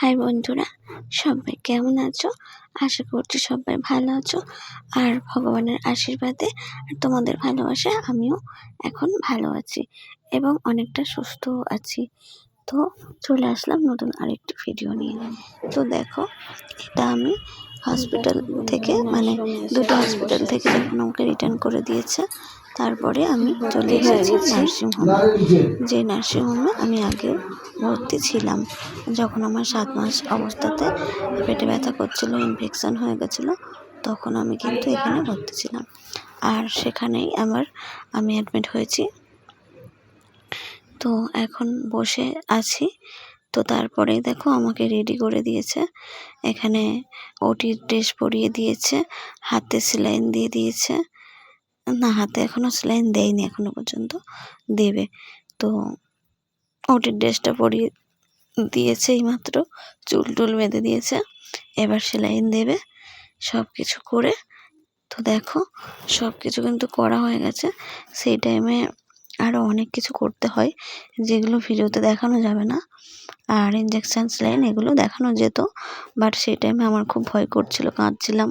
High বন্ধুরা, সবাই কেমন আছো? আশা করছি সবাই ভালো আছো। আর ভগবানের আশীর্বাদে আর তোমাদের ভালোবাসায় আমিও এখন ভালো আছি এবং অনেকটা সুস্থও আছি। তো চলে আসলাম নতুন আরেকটি ভিডিও নিয়ে। তো দেখো, এটা আমি হসপিটাল থেকে মানে দুটো হসপিটাল থেকে যখন আমাকে রিটার্ন করে দিয়েছে তারপরে আমি চলে এসেছি নার্সিংহোমে। যে নার্সিংহোমে আমি আগে ভর্তি ছিলাম। যখন আমার সাত মাস অবস্থাতে পেটে ব্যথা করছিল ইনফেকশান হয়ে গেছিল তখন আমি কিন্তু এখানে ভর্তি ছিলাম। আর সেখানেই আমার আমি অ্যাডমিট হয়েছি। তো এখন বসে আছি। তো তারপরে দেখো আমাকে রেডি করে দিয়েছে। এখানে ওটির ড্রেস পরিয়ে দিয়েছে হাতে সেলাইন দিয়ে দিয়েছে। না, হাতে এখনও সেলাইন দেয়নি এখনও পর্যন্ত, দেবে। তো ওটির ড্রেসটা পরিয়ে দিয়েছে এইমাত্র চুল টুল বেঁধে দিয়েছে, এবার সেলাইন দেবে সব কিছু করে। তো দেখো সব কিছু কিন্তু করা হয়ে গেছে। সেই টাইমে আরও অনেক কিছু করতে হয়, যেগুলো ভিডিওতে দেখানো যাবে না। আর ইঞ্জেকশান স্যালাইন এগুলো দেখানো যেত বাট সেই টাইমে আমার খুব ভয় করছিল, কাঁদছিলাম।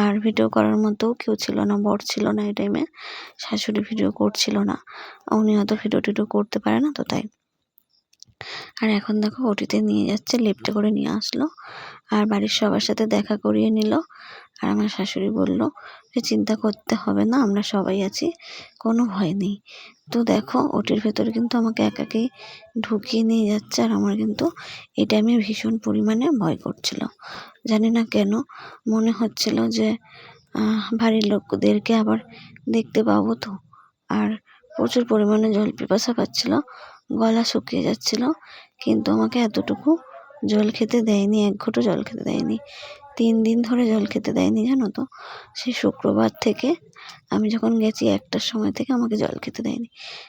আর ভিডিও করার মতোও কেউ ছিল না, বর ছিল না এই টাইমে শাশুড়ি ভিডিও করছিল না। উনি হয়তো ভিডিও টিডিও করতে পারে না, তো তাই। আর এখন দেখো ওটিতে নিয়ে যাচ্ছে লিফটে করে নিয়ে আসলো। আর বাড়ির সবার সাথে দেখা করিয়ে নিল। আর আমার শাশুড়ি বলল যে, চিন্তা করতে হবে না, আমরা সবাই আছি, কোনো ভয় নেই। তো দেখো, ওটির ভেতরে কিন্তু আমাকে একাকেই ঢুকিয়ে নিয়ে যাচ্ছে আর আমার কিন্তু এই টাইমে ভীষণ পরিমাণে ভয় করছিল। জানি না কেন, মনে হচ্ছিল যে বাড়ির লোকদেরকে আবার দেখতে পাবো তো। আর প্রচুর পরিমাণে জল পিপাসা পাচ্ছিল, গলা শুকিয়ে যাচ্ছিল, কিন্তু আমাকে এতটুকু জল খেতে দেয়নি, এক ঘুঁটো জল খেতে দেয়নি। তিন দিন ধরে জল খেতে দেয়নি, জানো তো? সেই শুক্রবার থেকে আমি যখন গেছি একটার সময় থেকে আমাকে জল খেতে দেয়নি।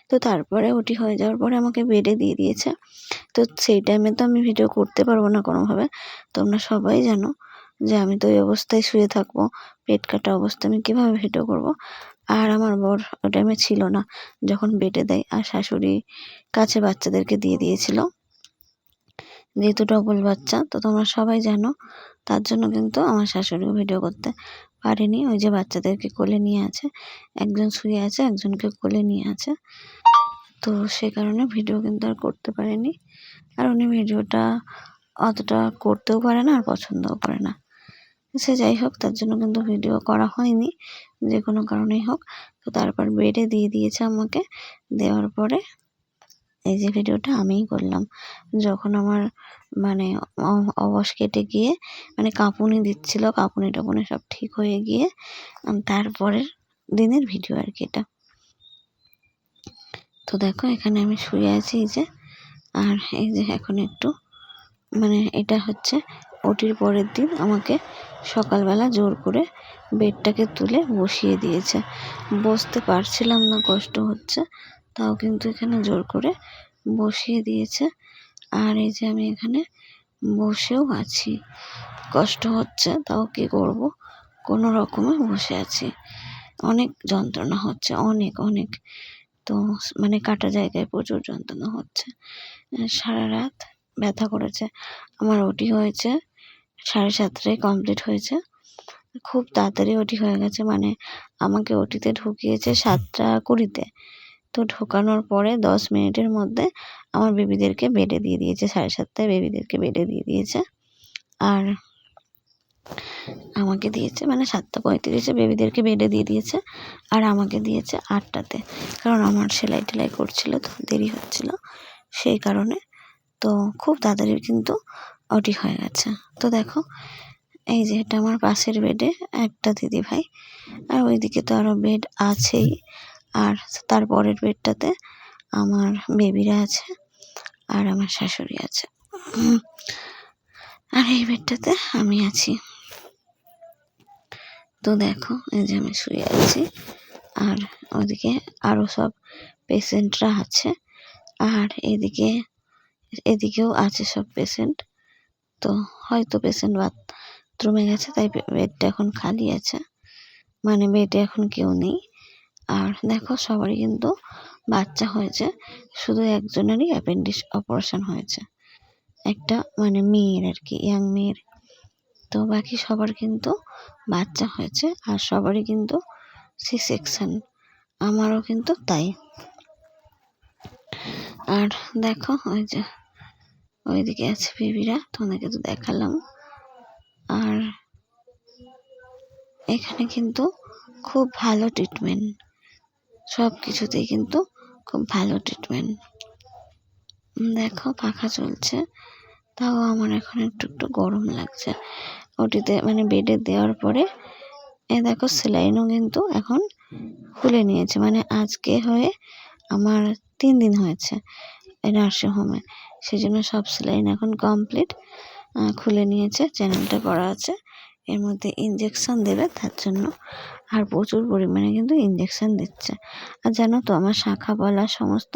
তো তারপরে ওটি হয়ে যাওয়ার পরে আমাকে বেডে দিয়ে দিয়েছে। তো সেই টাইমে তো আমি ভিডিও করতে পারব না কোনোভাবে। তোমরা সবাই জানো যে আমি তো ওই অবস্থায় শুয়ে থাকব। পেট কাটা অবস্থা আমি কীভাবে ভিডিও করব? আর আমার বর ওই টাইমে ছিল না। যখন বেডে দেয়, আর শাশুড়ি কাছে বাচ্চাদেরকে দিয়ে দিয়েছিল। যেহেতু ডবল বাচ্চা, তো তোমরা সবাই জানো তার জন্য কিন্তু আমার শাশুড়িও ভিডিও করতে পারেনি। ওই যে বাচ্চাদেরকে কোলে নিয়ে আছে, একজন শুয়ে আছে, একজনকে কোলে নিয়ে আছে। তো সে কারণে ভিডিও কিন্তু আর করতে পারেনি। আর উনি ভিডিওটা অতটা করতেও পারে না আর পছন্দও করে না। সে যাই হোক, তার জন্য কিন্তু ভিডিও করা হয়নি, যে কোনো কারণেই হোক। তো তারপর বেডে দিয়ে দিয়েছে আমাকে। দেওয়ার পরে এই যে ভিডিওটা আমিই করলাম। যখন আমার মানে অবশ কেটে গিয়ে মানে কাঁপুনি দিচ্ছিল, কাঁপুনি টাপুনি সব ঠিক হয়ে গিয়ে তারপরের দিনের ভিডিও আর কি এটা। তো দেখো, এখানে আমি শুয়ে আছি এই যে। আর এই যে এখন একটু মানে এটা হচ্ছে ওটির পরের দিন আমাকে সকালবেলা জোর করে বেডটাকে তুলে বসিয়ে দিয়েছে। বসতে পারছিলাম না, কষ্ট হচ্ছে। তাও কিন্তু এখানে জোর করে বসিয়ে দিয়েছে। আর এই যে আমি এখানে বসেও আছি। কষ্ট হচ্ছে, তাও কী করব? কোনো রকমে বসে আছি। অনেক যন্ত্রণা হচ্ছে, অনেক অনেক। তো মানে কাটা জায়গায় প্রচুর যন্ত্রণা হচ্ছে। সারা রাত ব্যথা করেছে। আমার ওটি হয়েছে সাড়ে সাতটায় কমপ্লিট হয়েছে। খুব তাড়াতাড়ি ওটি হয়ে গেছে মানে আমাকে ওটিতে ঢুকিয়েছে সাতটা কুড়িতে। তো ঢোকানোর পরে দশ মিনিটের মধ্যে আমার বেবিদেরকে বেডে দিয়ে দিয়েছে, সাড়ে সাতটায় বেবিদেরকে বেডে দিয়ে দিয়েছে। আর আমাকে দিয়েছে মানে সাতটা পঁয়ত্রিশে বেবিদেরকে বেডে দিয়ে দিয়েছে আর আমাকে দিয়েছে আটটাতে। কারণ আমার সেলাই টেলাই করছিল তো দেরি হচ্ছিল সেই কারণে। তো খুব তাড়াতাড়ি কিন্তু ওটি হয়ে গেছে। তো দেখো, এই যে এটা আমার পাশের বেডে একটা দিদি ভাই আর ওইদিকে তো আরও বেড আছেই। আর তার পরের বেডটাতে আমার বেবিরা আছে আর আমার শাশুড়ি আছে। আর এই বেডটাতে আমি আছি। তো দেখো, এই যে আমি শুয়ে আছি। আর ওদিকে আরও সব পেশেন্টরা আছে। আর এদিকে, এদিকেও আছে সব পেশেন্ট। তো হয়তো পেশেন্ট বাথরুমে গেছে, তাই বেডটা এখন খালি আছে। মানে বেডে এখন কেউ নেই। আর দেখো সবারই কিন্তু বাচ্চা হয়েছে, শুধু একজনেরই অ্যাপেন্ডিক্স অপারেশন হয়েছে। একটা মানে মেয়ের আর কি ইয়াং মেয়ের। তো বাকি সবার কিন্তু বাচ্চা হয়েছে আর সবারই কিন্তু সি সেকশন আমারও কিন্তু তাই। আর দেখো ওই যে, ওইদিকে আছে বেবিরা, তোমাদেরকে তো দেখালাম। আর এখানে কিন্তু খুব ভালো ট্রিটমেন্ট সব কিছুতেই কিন্তু খুব ভালো ট্রিটমেন্ট দেখো, পাখা চলছে। তাও আমার এখন একটু একটু গরম লাগছে। ওটিতে মানে বেডে দেওয়ার পরে, এ দেখো, সেলাইনও কিন্তু এখন খুলে নিয়েছে। মানে আজকে হয়ে আমার তিন দিন হয়েছে নার্সিং হোমে সেই জন্য সব সেলাইন এখন কমপ্লিট খুলে নিয়েছে চ্যানেলটা করা আছে। এর মধ্যে ইঞ্জেকশন দেবে, তার জন্য আর প্রচুর পরিমাণে কিন্তু ইঞ্জেকশন দিচ্ছে। আর জানো তো, আমার শাখা বলা সমস্ত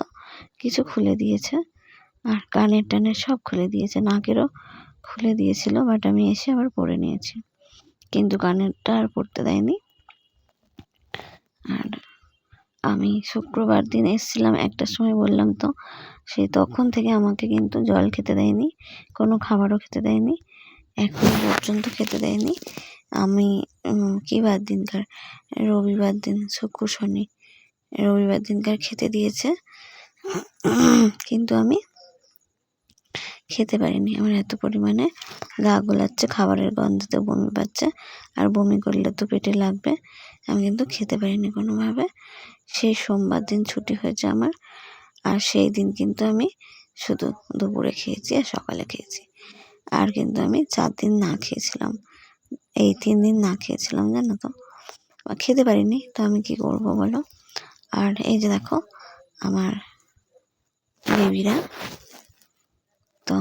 কিছু খুলে দিয়েছে। আর কানের টানের সব খুলে দিয়েছে। নাকেরও খুলে দিয়েছিল বাট আমি এসে আবার পরে নিয়েছি। কিন্তু কানেরটা আর পরতে দেয়নি। আর আমি শুক্রবার দিন এসেছিলাম একটার সময় বললাম তো সেই তখন থেকে আমাকে কিন্তু জল খেতে দেয়নি, কোনো খাবারও খেতে দেয়নি, এখন পর্যন্ত খেতে দেয়নি। আমি কী বার দিনকার রবিবার দিন, শুক্র, শনি। রবিবার দিনকার খেতে দিয়েছে? কিন্তু আমি খেতে পারিনি। আমার এত পরিমাণে গা গোলাচ্ছে, খাবারের গন্ধতে বমি পাচ্ছে, আর বমি করলে তো পেটে লাগবে। আমি কিন্তু খেতে পারিনি কোনোভাবে। সেই সোমবার দিন ছুটি হয়েছে আমার, আর সেই দিন কিন্তু আমি শুধু দুপুরে খেয়েছি আর সকালে খেয়েছি। আর কিন্তু আমি চার দিন না খেয়েছিলাম। এই তিন দিন না খেয়েছিলাম, জানো তো? খেতে পারিনি, তো আমি কি করব বলো? আর এই যে দেখো, আমার বেবিরা তো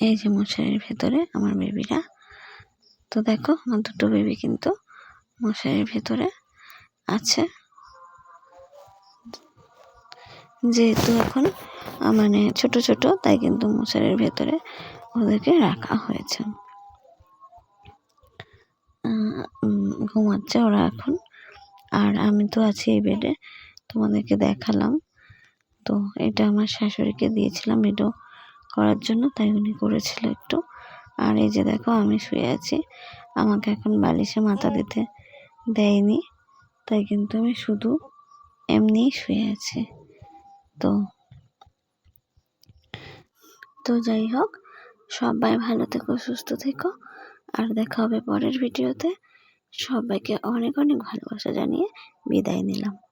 এই যে মশারির ভেতরে আমার বেবিরা। তো দেখো, আমার দুটো বেবি কিন্তু মশারির ভেতরে আছে। যেহেতু এখন মানে ছোট ছোট, তাই কিন্তু মশারির ভেতরে ওদেরকে রাখা হয়েছে। ঘুমাচ্ছে ওরা এখন। আর আমি তো আছি এই বেডে তোমাদেরকে দেখালাম। তো এটা আমার শাশুড়িকে দিয়েছিলাম ভিডিও করার জন্য, তাই উনি করেছিল একটু। আর এই যে দেখো, আমি শুয়ে আছি। আমাকে এখন বালিশে মাথা দিতে দেয়নি, তাই কিন্তু আমি শুধু এমনিই শুয়ে আছি। তো তো যাই হোক সবাই ভালো থেকো, সুস্থ থেকো। আর দেখা হবে পরের ভিডিওতে। সবাইকে অনেক অনেক ভালোবাসা জানিয়ে বিদায় নিলাম।